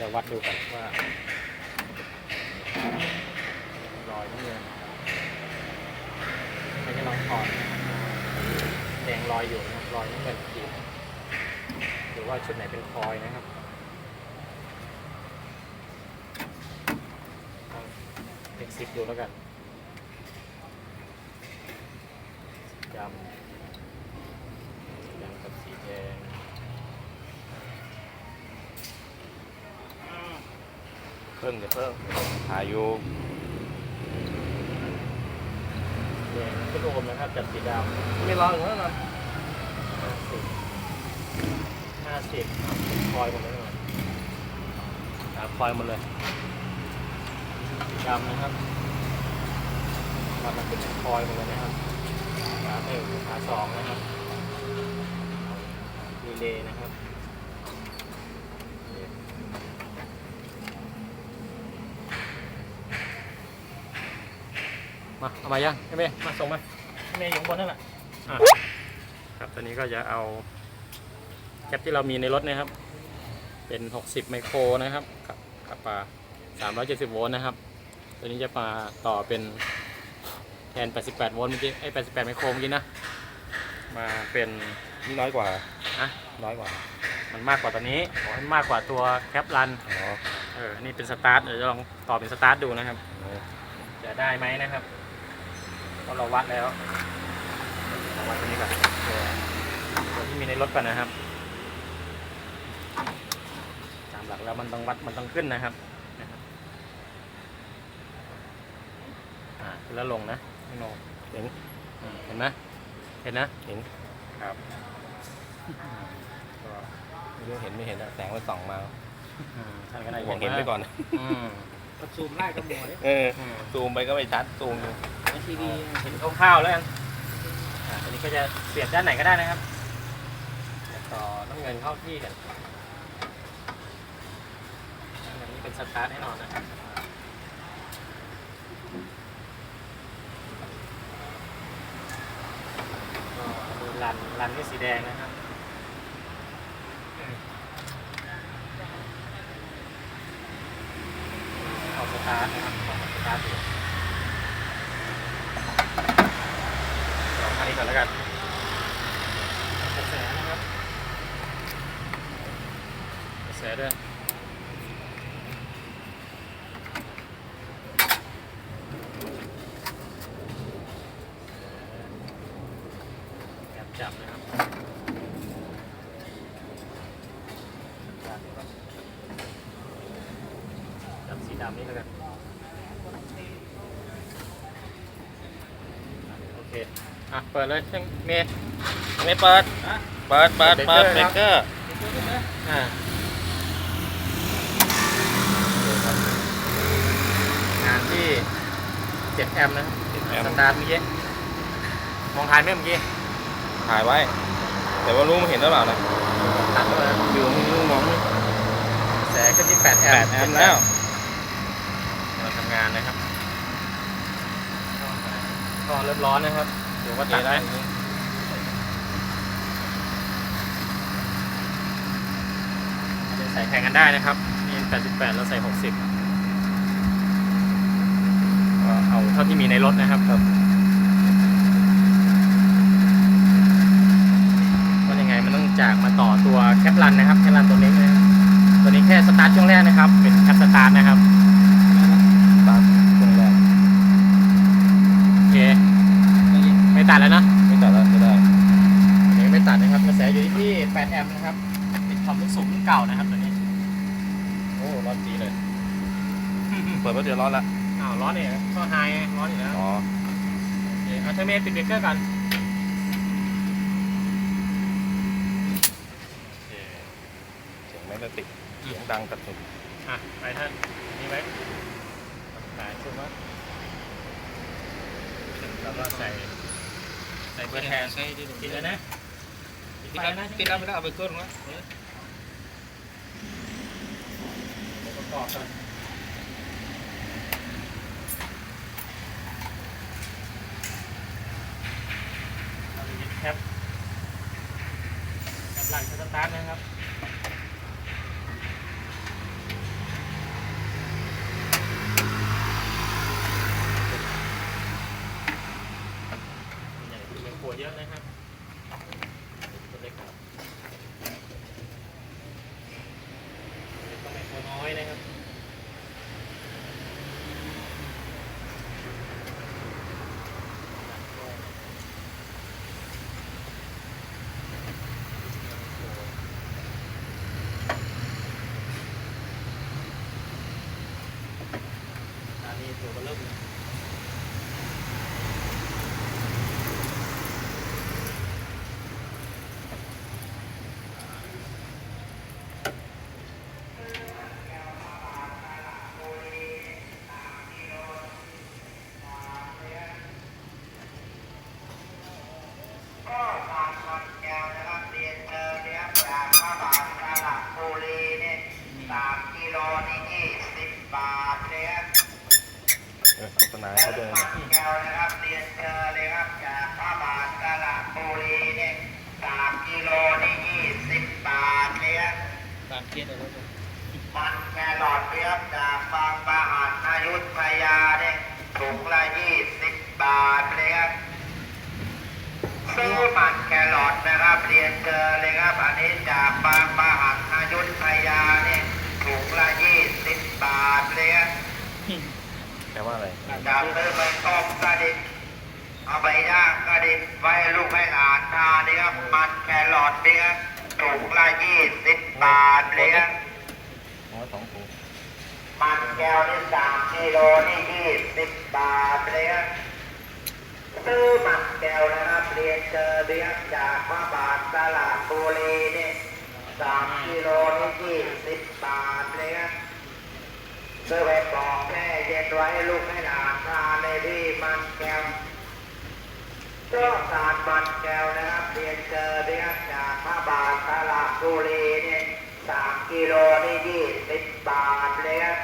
จะวัดดูกันว่ารอยน้ำเงินไม่ใช่รอยถอดนะครับแดงรอยอยู่นะรอยน้ำเงินขีดหรือว่าชุดไหนเป็นคอยนะครับต้งเล็กซิปดูแล้วกันดำ พิ่งจะเพิ่งถ่ายอยู่แดงขึ้นโอมนะครับจับสีดำไม่ร้อนเหรอครับห้าสิบห้าสิบคอยหมดแล้วนะหาคอยหมันเลยสีดำนะครับมันมันเป็นคอยหมดเลยนะครับขาหนึ่งขาสองนะครับรีเลย์นะครับ มาเอามายังใช่ไหมมาส่งมาเมย์อยู่ข้างบนนั่นแหละอะครับตอนนี้ก็จะเอาแคปที่เรามีในรถนะครับ เป็น 60 ไมโครนะครับกับกับปลา370 โวลต์นะครับ ตัวนี้จะมาต่อเป็นแทน 88 โวลต์เมื่อกี้ไอ้88 ไมโครเมื่อกี้นะ มาเป็นนี่น้อยกว่าอะน้อยกว่า มันมากกว่าตัวนี้ขอให้มากกว่าตัวแคปรันอ๋อเออ นี่เป็นสตาร์ท เดี๋ยวจะลองต่อเป็นสตาร์ทดูนะครับ จะได้ไหมนะครับ เพราะเราวัดแล้วเราวัดตัวนี้ก่อนตัวตัวที่มีในรถก่อนนะครับ ตามหลักแล้วมันต้องวัดมันต้องขึ้นนะครับนะครับอ่าขึ้นแล้วลงนะไม่โนเห็นอืมเห็นไหมเห็นนะเห็นครับก็ไม่รู้เห็นไม่เห็นอะแสงมันส่องมาอืมท่านก็ได้บอกเห็นไปก่อนอืมก็ซูมไล่ก็หมดเอออืมซูมไปก็ไม่ชัดซูมดู ในทีวีเห็นคร่าวๆแล้วกันอ่าอันนี้ก็จะเสียบด้านไหนก็ได้นะครับเดี๋ยวต่อน้ำเงินเข้าที่กันอันนี้เป็นสตาร์ทแน่นอนนะครับก็ดูรันรันที่สีแดงนะครับ เอาสตาร์ทนะครับเอาสตาร์ทดูลอันนี้ ก่อนแล้วกันกระแสนะครับกระแสด้วยแอบจับนะครับจับสีดำนี่แล้วกัน โอเค อะเปิดเลยช่างเมย์ไม่เปิดเปิดเปิดเปิดเบเบรรกกเกเกออร์ร์อ่างานที่7แอมป์นะครับแอมสตาร์ทเมื่อกี้มองทานไหมเมื่อกี้ถ่ายไว้ แต่ว่ารู้มันเห็นหรือเปล่านะตัดเข้ามาอยู่ไม่รู้มองไม่แสงขึ้นที่8แอแปมดป์แอมป์แล้วเราทำงานนะครับก็เริ่มร้อนนะครับ เดี๋ยวว่าเทตัดได้ได้ใส่แข่งกันได้นะครับนี่88 แล้วใส่ 60ก็เอาเท่าที่มีในรถนะครับครับว่ายังไงมันต้องจากมาต่อตัวแคปรันนะครับแคปรันตัวนี้นะครับตัวนี้แค่สตาร์ทช่วงแรกนะครับ เป็นแคปสตาร์ทนะครับ ตามตรงแรก โอเค ไม่ตัดแล้วนะ ไม่ตัดแล้วจะได้ อันนี้ไม่ตัดนะครับกระแสอยู่ที่8แอมป์นะครับเป็นความลูกสูงรุ่นเก่านะครับตัวนี้ โอ้ร้อนจีเลย เปิดแป๊บเดียวร้อนละอ้าวร้อนเนี่ยก็ไฮร้อนอยู่แล้วอ๋อโอเคเอาเทอร์เมนปิดเบรกเกอร์กันเสียงแมกเนติกเสียงดังตัดสุดอะไปท่านนี่ไว้สายชุดว่าแล้วก็ใส่ใส่เบอร์แทนปิดแล้วนะปิดไฟนะปิดแล้วไม่ได้เอาไปเกินวะประกอบกันเราจะยึดแคปแคปหลังสตาร์ทนะครับัวเยอะนะครับตัวเล็กครับตัวเล็กก็ไม่ตัวน้อยนะครับอันนี้ตัวเบอร์เริ่ม ถุงละยี่สิบบาทเลยครับซื้อมันแครอทนะครับเรียนเจอเลยครับ อันนี้จากบางปะหันอยุธยาเนี่ยถุงละยี่สิบบาทเลยครับแปลว่าอะไรจะซื้อไปต้มก็ดีเอาไปย่างก็ดีไว้ให้ลูกให้หลานทานนี่ครับมันแครอทนี่ครับถุงละยี่สิบบาทเลยครับอ๋อสองถุง มันแก้วนี่สามกิโลนี่ยี่สิบบาทเลยครับซื้อมันแก้วนะครับเรียนเจอเรียกจากพระบาทตลาดบุรีนี่สามกิโลนี่ยี่สิบบาทเลยครับซื้อไปปอกแม่เย็นไว้ลูกให้หลานทานในที่มันแก้วก็สารมันแก้วนะครับเรียนเจอเรียกจากพระบาทตลาดบุรีเนี่ยสามกิโลนี่ยี่สิบบาทเลยครับ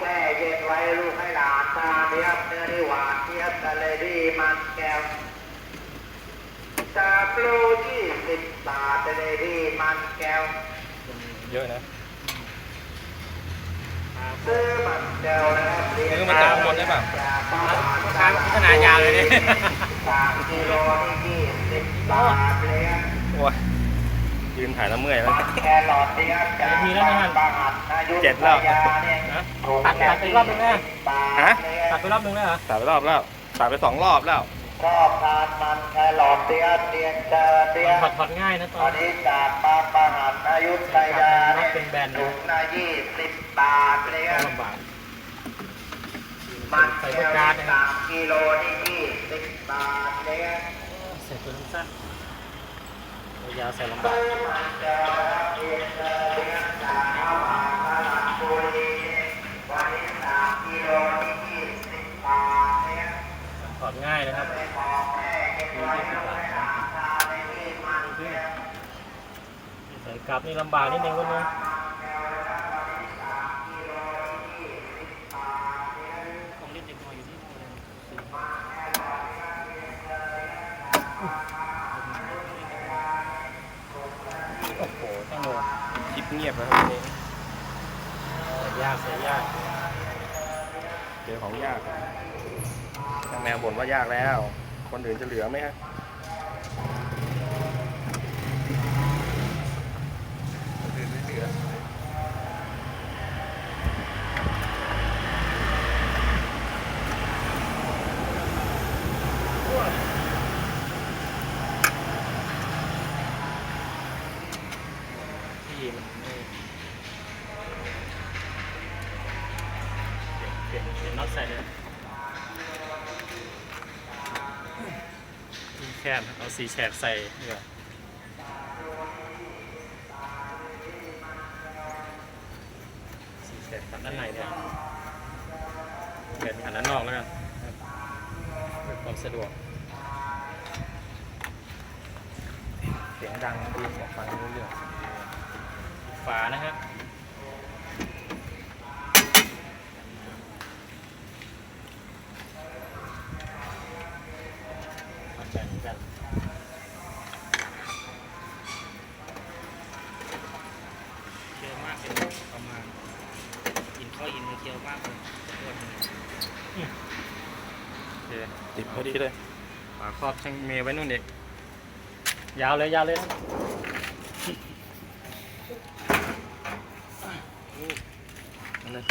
แม่เย็นไว้ให้ลูกให้หลานทานเรียบเนื้อที่หวานเทียบกันเลยที่มันแก้วสามโลยี่สิบบาทเลยที่มันแก้ว เยอะนะซื้อมันเดียวนะครับเรียซื้อมาจากข้างบนได้ป่ะจากบ้านทางขนาดยาวเลยเนี่ยสามกิโลนี่ยี่สิบบาทเลยครับโอ้ย ยืนถ่ายแล้วเมื่อยแล้วมันแครอทนี่ครับจากบ้านบางหันอายุเจ็ดแล้วทยาเนี่ยฮะถุงตัดตัดไปรอบนึงแล้วบาทฮะเลยคตัรัดบไปรอบนึงแล้วเหรอถ่ายไปรอบแล้วถ่ายไปสองรอบแล้วชอบทานมันแครอทเตี้ยเตียนเจอเตี้ยถอดถอดง่ายนะตออันนนี้จากบ้านบางหันอายุทยาเนี่ยเป็นแบนนะถุงละยี่สิบบาทเลยครับลำบากมันใส่แก้ปากวกานี่เนี่ยสามกิโลนี่ยี่สิบบาทเลยครับใส่ตัวสั้นๆ ยาวใส่ลำบากซื้อมันแก้วนะครับข้าวหมากตลาดบุรีเนี่ยวันนี้สามกิโลนี่ยี่สิบบาทเนี่ยถอดง่ายนะครับไปบอกแม่เก็บไว้ลูกให้หลานทานในที่มันแก้วใส่กลับนี่ลำบากนิดนึงก็นึง โอ้โหต้องโดคลิปเงียบแล้วครับวันนี้ใส่ยากใส่ยากเจอของยากทางแมวบ่นว่ายากแล้ว คนอื่นจะเหลือไหมฮะ สีแฉกใส่ดีกว่าสีแฉกตัดด้านในเนี่ยเปลี่ยนอันนั้นนอกแล้วกันครับเพื่อความสะดวกเสียงดังดีกว่าฟังรู้เรื่องฝานะครับ กันเคี้ยวมากเป็นประมาณกินข้าวอินเคี้ยวมากเลยอ้วนเลยโอเคติดพอดีเลยฝาครอบช่างเมย์ไว้นู่นอีกยาวเลยยาวเลยนะเอาเลย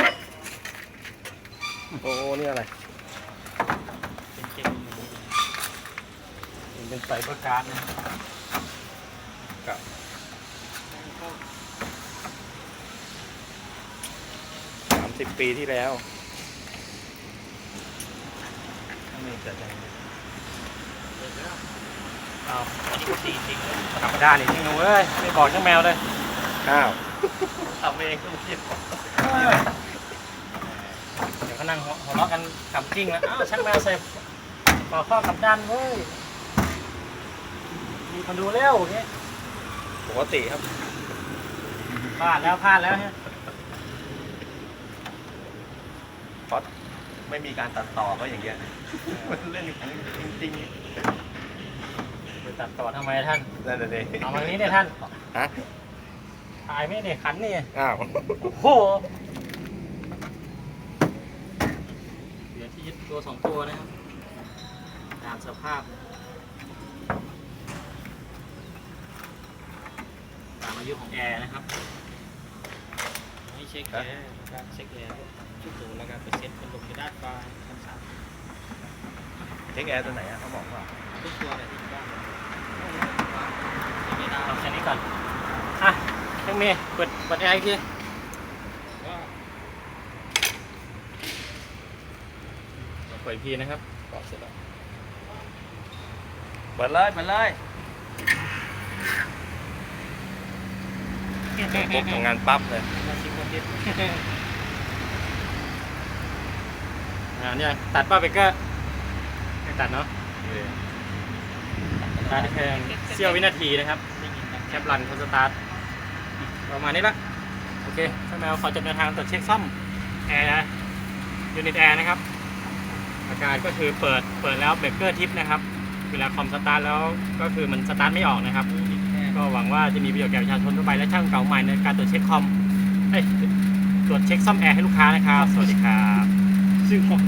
โอ้นี่อะไร เป็นเจล มัน เป็นไฟเบอร์การ์ดนะสามสิบปีที่แล้วนี่จะยังเสร็จแล้วเอาอันนี้ก็ตีจริงเลยกลับมาด้านอีกทีนึงเว้ยไม่บอกช่างแมวเลยอ้าวทำเองก็ไม่คิดเดี๋ยวเขานั่งหัวหัวเราะกันขำกิ้งแล้วอ้าวช่างแมวใส่ฝาครอบกลับด้านเว้ย มีคนดูเร็วอย่างเงี้ยปกติครับพลาดแล้วพลาดแล้วฮะเพราะไม่มีการตัดต่อก็อย่างเงี้ยมันเล่นของจริงไปตัดต่อทำไมท่านๆนั่นน่ะดิเอามานี้เนี่ยท่านฮะถ่ายไม่เนี่ยขันนี่อ้าวโอ้โหเหลือที่ยึดตัวสองตัวนะครับตามสภาพตามอา ยุของแอร์นะครับให้เช็คแอร์การเช็คแอร์ชุดหนูแล้วการไปเซ็ตเป็นลมกระดาษฟ้าชั้นสามเช็คแอร์ตัวไหนอะเขาบอกว่าทุกตัวเลยที่บ้านไม่ได้เอาแค่นี้ก่อนอะเครื่องเมย์เปิดเปิดแอร์อีกทีก็เปิดอีกทีนะครับกรอบเสร็จแล้วเปิดเลยเปิดเลย ปุ๊บทำงานปั๊บเลยมาชิมคนเด็ดอ่าเนี่ยตัดป้าเบเกอร์ไม่ตัดเนาะตัดแค่เสี้ยววินาทีนะครับแคปรันคอนสตาร์ทประมาณนี้ละโอเคช่างแมวขอจบเดินทางตรวจเช็คซ่อมแอร์ยูนิตแอร์นะครับ อาการก็คือเปิดเปิดแล้วเบรกเกอร์ทิปนะครับ เวลาคอมสตาร์ทแล้วก็คือมันสตาร์ทไม่ออกนะครับ ก็หวังว่าจะมีประโยชน์แก่ประชาชนทั่วไปและช่างเก่าใหม่ในการตรวจเช็คคอมเอ้ยตรวจเช็คซ่อมแอร์ให้ลูกค้านะครับ สวัสดีครับซึ่งของ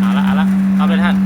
เอาละเอาละตอบเลยท่าน